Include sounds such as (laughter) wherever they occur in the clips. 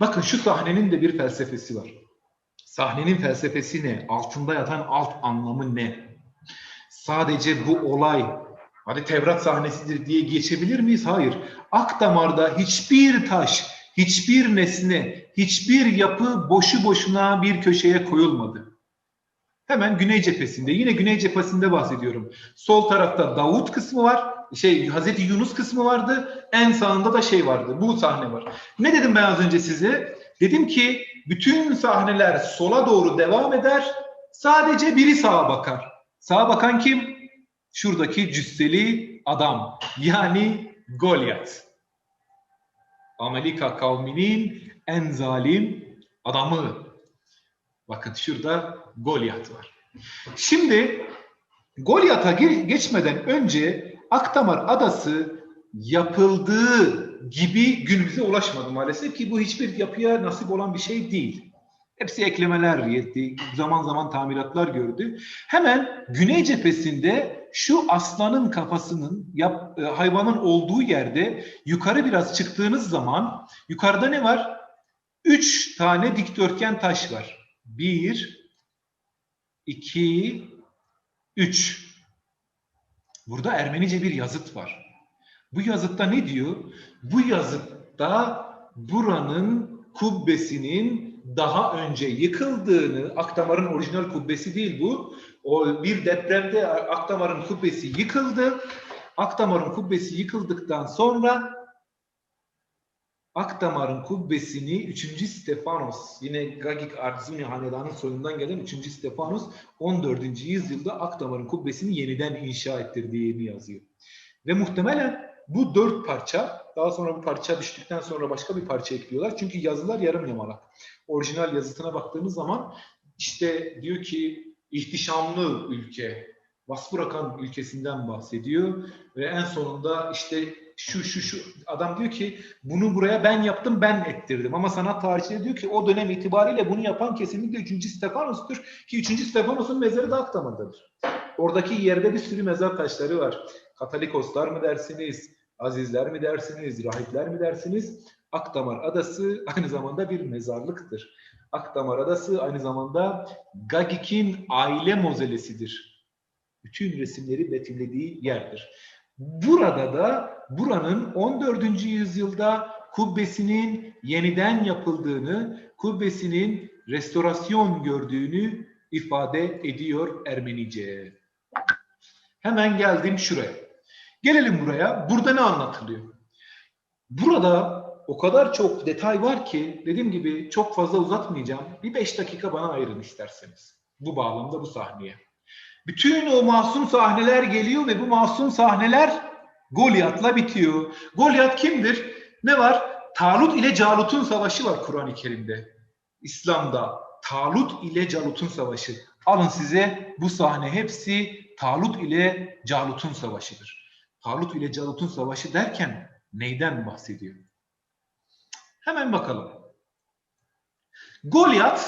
Bakın şu sahnenin de bir felsefesi var. Sahnenin felsefesi ne? Altında yatan alt anlamı ne? Sadece bu olay hadi Tevrat sahnesidir diye geçebilir miyiz? Hayır. Akdamar'da hiçbir taş, hiçbir nesne, hiçbir yapı boşu boşuna bir köşeye koyulmadı. Hemen güney cephesinde, yine güney cephesinde bahsediyorum. Sol tarafta Davut kısmı var, şey Hazreti Yunus kısmı vardı, en sağında da şey vardı, bu sahne var. Ne dedim ben az önce size? Dedim ki bütün sahneler sola doğru devam eder, sadece biri sağa bakar. Sağa bakan kim? Şuradaki cüsseli adam, yani Goliath. Amalika kavminin en zalim adamı. Bakın şurada Goliath var. Şimdi Goliath'a geçmeden önce Akdamar Adası yapıldığı gibi günümüze ulaşmadı maalesef ki bu hiçbir yapıya nasip olan bir şey değil. Hepsi eklemeler yetti, zaman zaman tamiratlar gördü. Hemen güney cephesinde şu aslanın kafasının, yap, hayvanın olduğu yerde yukarı biraz çıktığınız zaman yukarıda ne var? Üç tane dikdörtgen taş var. Bir, iki, üç. Burada Ermenice bir yazıt var. Bu yazıtta ne diyor? Bu yazıtta buranın kubbesinin daha önce yıkıldığını, Akdamar'ın orijinal kubbesi değil bu. O bir depremde Akdamar'ın kubbesi yıkıldı. Akdamar'ın kubbesi yıkıldıktan sonra Akdamar'ın kubbesini 3. Stefanos, yine Gagik Arzuni Hanedanı'nın soyundan gelen 3. Stefanos 14. yüzyılda Akdamar'ın kubbesini yeniden inşa ettirdiğini yazıyor. Ve muhtemelen bu dört parça, daha sonra bu parça düştükten sonra başka bir parça ekliyorlar. Çünkü yazılar yarım yamalak. Orijinal yazıtına baktığınız zaman işte diyor ki ihtişamlı ülke, Vaspurakan ülkesinden bahsediyor ve en sonunda işte şu şu şu adam diyor ki bunu buraya ben yaptım ben ettirdim ama sanat tarihçileri diyor ki o dönem itibariyle bunu yapan kesinlikle 3. Stefanos'tur ki 3. Stefanos'un mezarı da Akdamar'dadır. Oradaki yerde bir sürü mezar taşları var. Katolikoslar mı dersiniz, azizler mi dersiniz, rahipler mi dersiniz? Akdamar Adası aynı zamanda bir mezarlıktır. Akdamar Adası aynı zamanda Gagik'in aile mozelesidir. Bütün resimleri betimlediği yerdir. Burada da buranın 14. yüzyılda kubbesinin yeniden yapıldığını, kubbesinin restorasyon gördüğünü ifade ediyor Ermenice. Hemen geldim şuraya. Gelelim buraya. Burada ne anlatılıyor? Burada o kadar çok detay var ki dediğim gibi çok fazla uzatmayacağım. Bir beş dakika bana ayırın isterseniz. Bu bağlamda bu sahneye. Bütün o masum sahneler geliyor ve bu masum sahneler Goliath'la bitiyor. Goliath kimdir? Ne var? Talut ile Calut'un savaşı var Kur'an-ı Kerim'de. İslam'da Talut ile Calut'un savaşı. Alın size bu sahne hepsi Talut ile Calut'un savaşıdır. Talut ile Calut'un savaşı derken neyden bahsediyor? Hemen bakalım. Goliath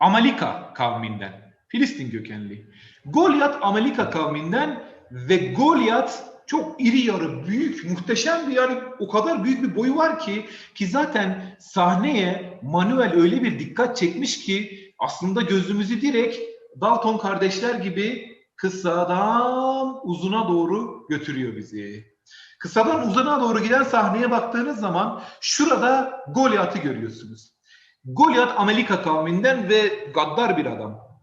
Amalika kavminden. Filistin kökenli. Goliath Amalika kavminden ve Goliath çok iri yarı, büyük, muhteşem bir yani o kadar büyük bir boyu var ki ki zaten sahneye Manuel öyle bir dikkat çekmiş ki aslında gözümüzü direkt Dalton kardeşler gibi kısadan uzuna doğru götürüyor bizi. Kısadan uzuna doğru giden sahneye baktığınız zaman şurada Goliath'ı görüyorsunuz. Goliath Amalika kavminden ve gaddar bir adam.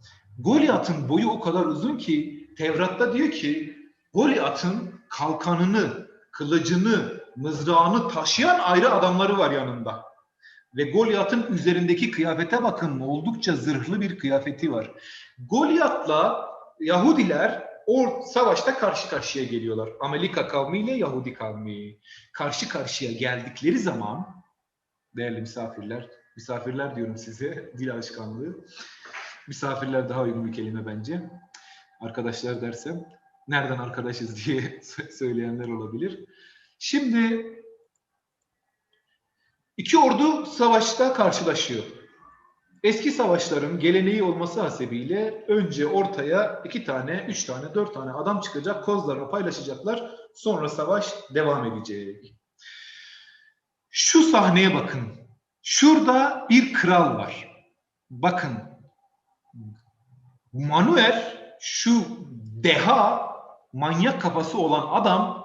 Goliath'ın boyu o kadar uzun ki Tevrat'ta diyor ki Goliath'ın kalkanını, kılıcını, mızrağını taşıyan ayrı adamları var yanında. Ve Goliath'ın üzerindeki kıyafete bakın oldukça zırhlı bir kıyafeti var. Goliath'la Yahudiler o savaşta karşı karşıya geliyorlar. Amalika kavmi ile Yahudi kavmi. Karşı karşıya geldikleri zaman değerli misafirler, misafirler diyorum size, dil alışkanlığı. Misafirler daha uygun bir kelime bence. Arkadaşlar dersem nereden arkadaşız (laughs) diye söyleyenler olabilir. Şimdi iki ordu savaşta karşılaşıyor. Eski savaşların geleneği olması hasebiyle önce ortaya iki tane, üç tane, dört tane adam çıkacak, kozlarını paylaşacaklar. Sonra savaş devam edecek. Şu sahneye bakın. Şurada bir kral var. Bakın. Manuel şu deha manyak kafası olan adam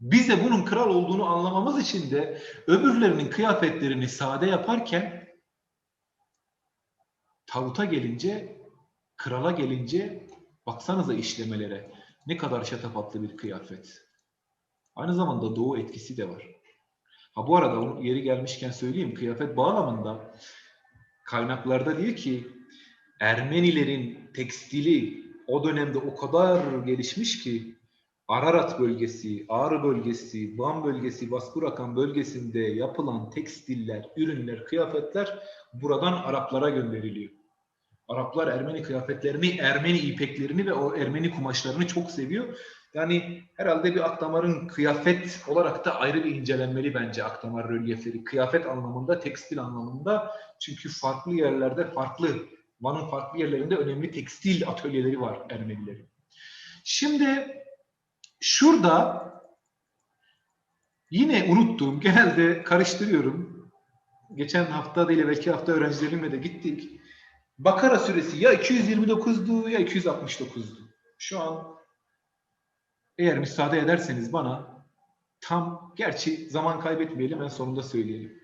bize bunun kral olduğunu anlamamız için de öbürlerinin kıyafetlerini sade yaparken tavuta gelince, krala gelince baksanıza işlemelere. Ne kadar şatafatlı bir kıyafet. Aynı zamanda doğu etkisi de var. Ha bu arada onu yeri gelmişken söyleyeyim. Kıyafet bağlamında kaynaklarda diyor ki Ermenilerin tekstili o dönemde o kadar gelişmiş ki Ararat bölgesi, Ağrı bölgesi, Van bölgesi, Baskurakan bölgesinde yapılan tekstiller, ürünler, kıyafetler buradan Araplara gönderiliyor. Araplar Ermeni kıyafetlerini, Ermeni ipeklerini ve o Ermeni kumaşlarını çok seviyor. Yani herhalde bir Akdamar'ın kıyafet olarak da ayrı bir incelenmeli bence Akdamar rölyefleri. Kıyafet anlamında, tekstil anlamında. Çünkü farklı yerlerde farklı, Van'ın farklı yerlerinde önemli tekstil atölyeleri var Ermenilerin. Şimdi şurada yine unuttuğum, (laughs) genelde karıştırıyorum. Geçen hafta değil belki hafta öğrencilerimle de gittik. Bakara suresi ya 229'du ya 269'du. Şu an eğer müsaade ederseniz bana tam gerçi zaman kaybetmeyelim en sonunda söyleyelim.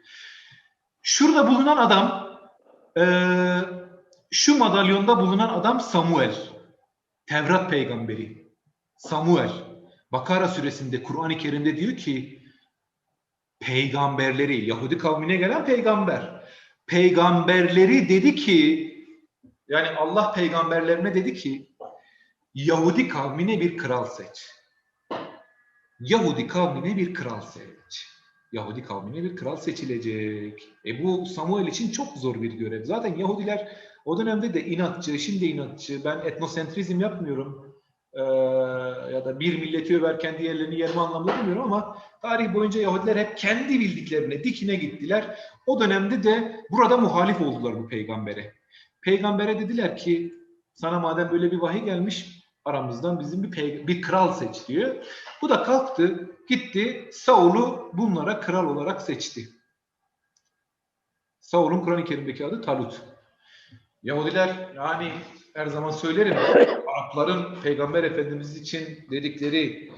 Şurada bulunan adam e, şu madalyonda bulunan adam Samuel. Tevrat peygamberi. Samuel. Bakara suresinde Kur'an-ı Kerim'de diyor ki peygamberleri Yahudi kavmine gelen peygamber. Peygamberleri dedi ki yani Allah peygamberlerine dedi ki Yahudi kavmine bir kral seç. Yahudi kavmine bir kral seç. Yahudi kavmine bir kral seçilecek. E bu Samuel için çok zor bir görev. Zaten Yahudiler o dönemde de inatçı, şimdi inatçı. Ben etnosentrizm yapmıyorum. Ee, ya da bir milleti överken diğerlerini yerme anlamda demiyorum ama tarih boyunca Yahudiler hep kendi bildiklerine, dikine gittiler. O dönemde de burada muhalif oldular bu peygambere. Peygambere dediler ki sana madem böyle bir vahiy gelmiş aramızdan bizim bir, bir kral seç diyor. Bu da kalktı gitti Saul'u bunlara kral olarak seçti. Saul'un Kur'an-ı Kerim'deki adı Talut. Yahudiler yani her zaman söylerim Arapların Peygamber Efendimiz için dedikleri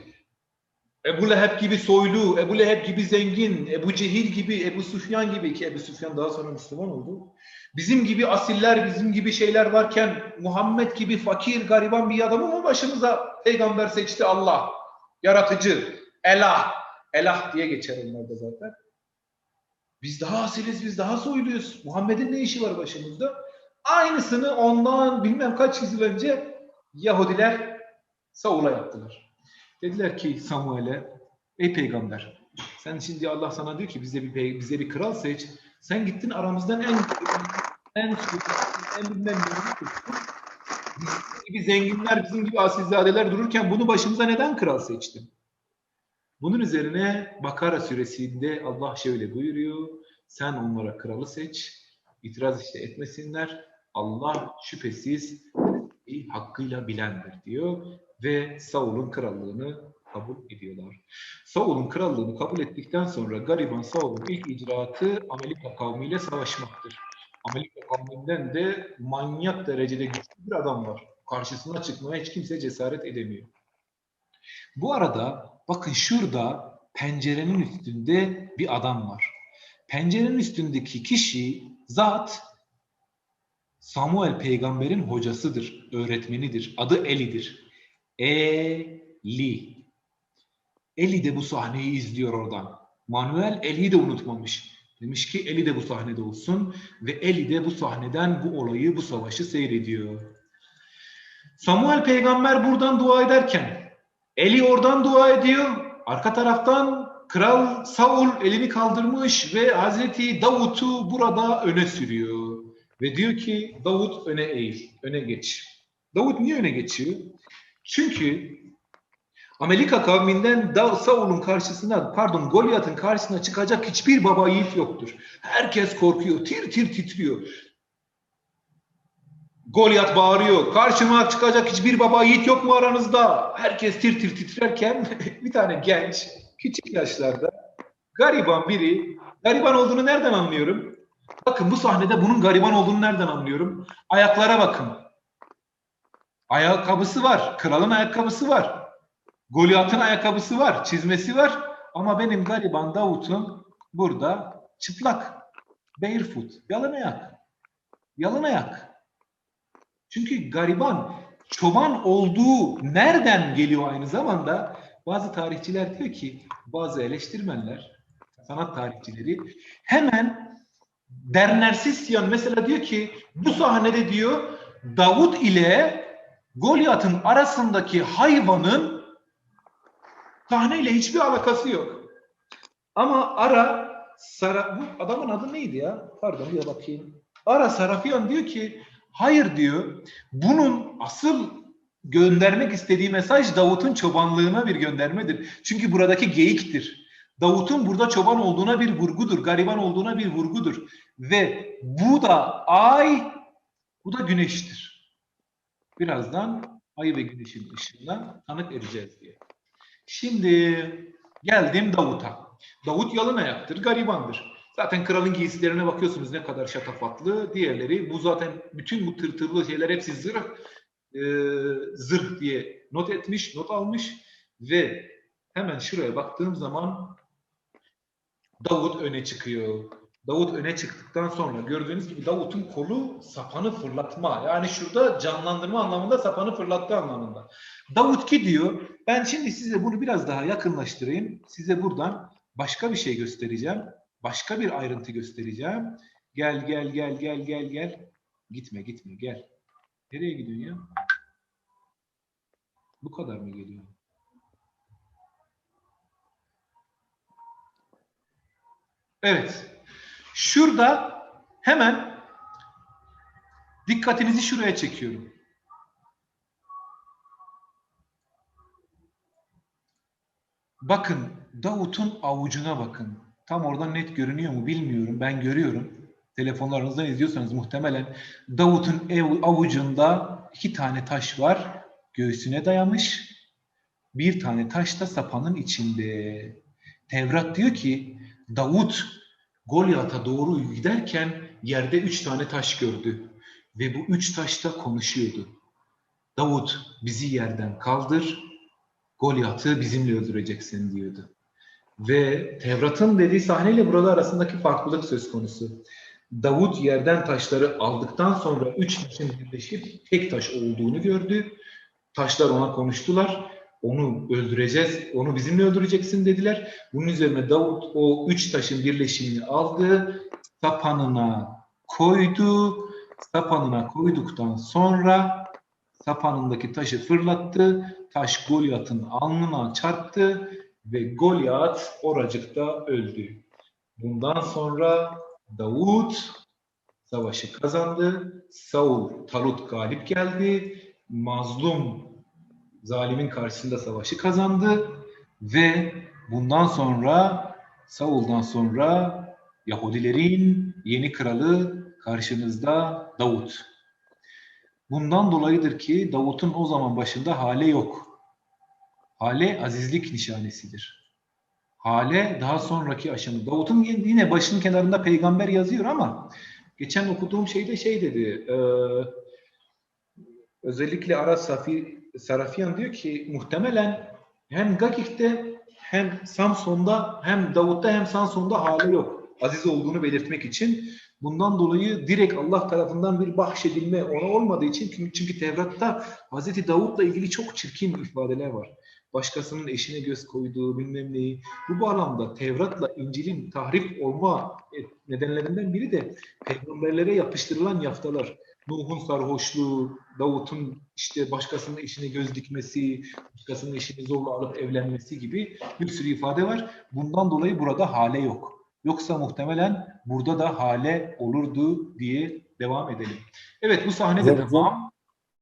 Ebu Leheb gibi soylu, Ebu Leheb gibi zengin, Ebu Cehil gibi, Ebu Süfyan gibi ki Ebu Süfyan daha sonra Müslüman oldu. Bizim gibi asiller, bizim gibi şeyler varken Muhammed gibi fakir, gariban bir adamı mı başımıza peygamber seçti Allah? Yaratıcı, elah, elah diye geçer onlarda zaten. Biz daha asiliz, biz daha soyluyuz. Muhammed'in ne işi var başımızda? Aynısını ondan bilmem kaç yüzyıl önce Yahudiler Saul'a yaptılar. Dediler ki Samuel'e, ey peygamber, sen şimdi Allah sana diyor ki bize bir bize bir kral seç. Sen gittin aramızdan en en en bilmem gibi zenginler, bizim gibi asilzadeler dururken bunu başımıza neden kral seçtin? Bunun üzerine Bakara suresinde Allah şöyle buyuruyor. Sen onlara kralı seç. itiraz işte etmesinler. Allah şüphesiz hakkıyla bilendir diyor ve Saul'un krallığını kabul ediyorlar. Saul'un krallığını kabul ettikten sonra gariban Saul'un ilk icraatı Amelika kavmiyle savaşmaktır. Amelika kavminden de manyak derecede güçlü bir adam var. Karşısına çıkmaya hiç kimse cesaret edemiyor. Bu arada bakın şurada pencerenin üstünde bir adam var. Pencerenin üstündeki kişi zat Samuel peygamberin hocasıdır, öğretmenidir. Adı Eli'dir. Eli. Eli de bu sahneyi izliyor oradan. Manuel Eli'yi de unutmamış. Demiş ki Eli de bu sahnede olsun ve Eli de bu sahneden bu olayı, bu savaşı seyrediyor. Samuel peygamber buradan dua ederken Eli oradan dua ediyor. Arka taraftan Kral Saul elini kaldırmış ve Hazreti Davut'u burada öne sürüyor. Ve diyor ki Davut öne eğil, öne geç. Davut niye öne geçiyor? Çünkü Amerika kavminden Da- Saul'un karşısına, pardon Goliath'ın karşısına çıkacak hiçbir baba yiğit yoktur. Herkes korkuyor, tir tir titriyor. Goliath bağırıyor. Karşıma çıkacak hiçbir baba yiğit yok mu aranızda? Herkes tir tir titrerken (laughs) bir tane genç, küçük yaşlarda gariban biri, gariban olduğunu nereden anlıyorum? Bakın bu sahnede bunun gariban olduğunu nereden anlıyorum? Ayaklara bakın. Ayakkabısı var. Kralın ayakkabısı var. Goliath'ın ayakkabısı var. Çizmesi var. Ama benim gariban Davut'um burada çıplak. Barefoot. Yalın ayak. Yalın ayak. Çünkü gariban çoban olduğu nereden geliyor aynı zamanda? Bazı tarihçiler diyor ki bazı eleştirmenler, sanat tarihçileri hemen Derner Sisyan mesela diyor ki bu sahnede diyor Davut ile Goliath'ın arasındaki hayvanın sahneyle hiçbir alakası yok. Ama Ara Sara, bu adamın adı neydi ya? Pardon bir bakayım. Ara Sarafiyan diyor ki hayır diyor. Bunun asıl göndermek istediği mesaj Davut'un çobanlığına bir göndermedir. Çünkü buradaki geyiktir. Davut'un burada çoban olduğuna bir vurgudur. Gariban olduğuna bir vurgudur. Ve bu da ay, bu da güneştir. Birazdan ay ve güneşin ışığına tanık edeceğiz diye. Şimdi geldim Davut'a. Davut yalın ayaktır, garibandır. Zaten kralın giysilerine bakıyorsunuz ne kadar şatafatlı. Diğerleri bu zaten bütün bu tırtırlı şeyler hepsi zırh. e, zırh diye not etmiş, not almış ve hemen şuraya baktığım zaman Davut öne çıkıyor. Davut öne çıktıktan sonra gördüğünüz gibi Davut'un kolu sapanı fırlatma. Yani şurada canlandırma anlamında sapanı fırlattı anlamında. Davut ki diyor ben şimdi size bunu biraz daha yakınlaştırayım. Size buradan başka bir şey göstereceğim. Başka bir ayrıntı göstereceğim. Gel gel gel gel gel gel. Gitme gitme gel. Nereye gidiyorsun ya? Bu kadar mı geliyor? Evet. Şurada hemen dikkatinizi şuraya çekiyorum. Bakın Davut'un avucuna bakın. Tam oradan net görünüyor mu bilmiyorum. Ben görüyorum. Telefonlarınızdan izliyorsanız muhtemelen Davut'un avucunda iki tane taş var. Göğsüne dayamış. Bir tane taş da sapanın içinde. Tevrat diyor ki Davut Golyat'a doğru giderken yerde üç tane taş gördü. Ve bu üç taş da konuşuyordu. Davut bizi yerden kaldır, Golyat'ı bizimle öldüreceksin diyordu. Ve Tevrat'ın dediği sahneyle burada arasındaki farklılık söz konusu. Davut yerden taşları aldıktan sonra üç taşın birleşip tek taş olduğunu gördü. Taşlar ona konuştular. Onu öldüreceğiz, onu bizimle öldüreceksin dediler. Bunun üzerine Davut o üç taşın birleşimini aldı, sapanına koydu. Sapanına koyduktan sonra sapanındaki taşı fırlattı. Taş Golyat'ın alnına çarptı ve Golyat oracıkta öldü. Bundan sonra Davut savaşı kazandı. Saul, Talut galip geldi. Mazlum zalimin karşısında savaşı kazandı ve bundan sonra Saul'dan sonra Yahudilerin yeni kralı karşımızda Davut. Bundan dolayıdır ki Davut'un o zaman başında hale yok. Hale azizlik nişanesidir. Hale daha sonraki aşama. Davut'un yine başının kenarında peygamber yazıyor ama geçen okuduğum şeyde şey dedi. E, özellikle Ara Safi, Sarafiyan diyor ki muhtemelen hem Gagik'te hem Samson'da hem Davut'ta hem Samson'da hali yok. Aziz olduğunu belirtmek için. Bundan dolayı direkt Allah tarafından bir bahşedilme ona olmadığı için çünkü, Tevrat'ta Hazreti Davut'la ilgili çok çirkin ifadeler var. Başkasının eşine göz koyduğu bilmem neyi. Bu bağlamda Tevrat'la İncil'in tahrif olma nedenlerinden biri de peygamberlere yapıştırılan yaftalar. Nuh'un sarhoşluğu, Davut'un işte başkasının eşine göz dikmesi, başkasının eşini zorla alıp evlenmesi gibi bir sürü ifade var. Bundan dolayı burada hale yok. Yoksa muhtemelen burada da hale olurdu diye devam edelim. Evet bu sahne de Hocam- tamam.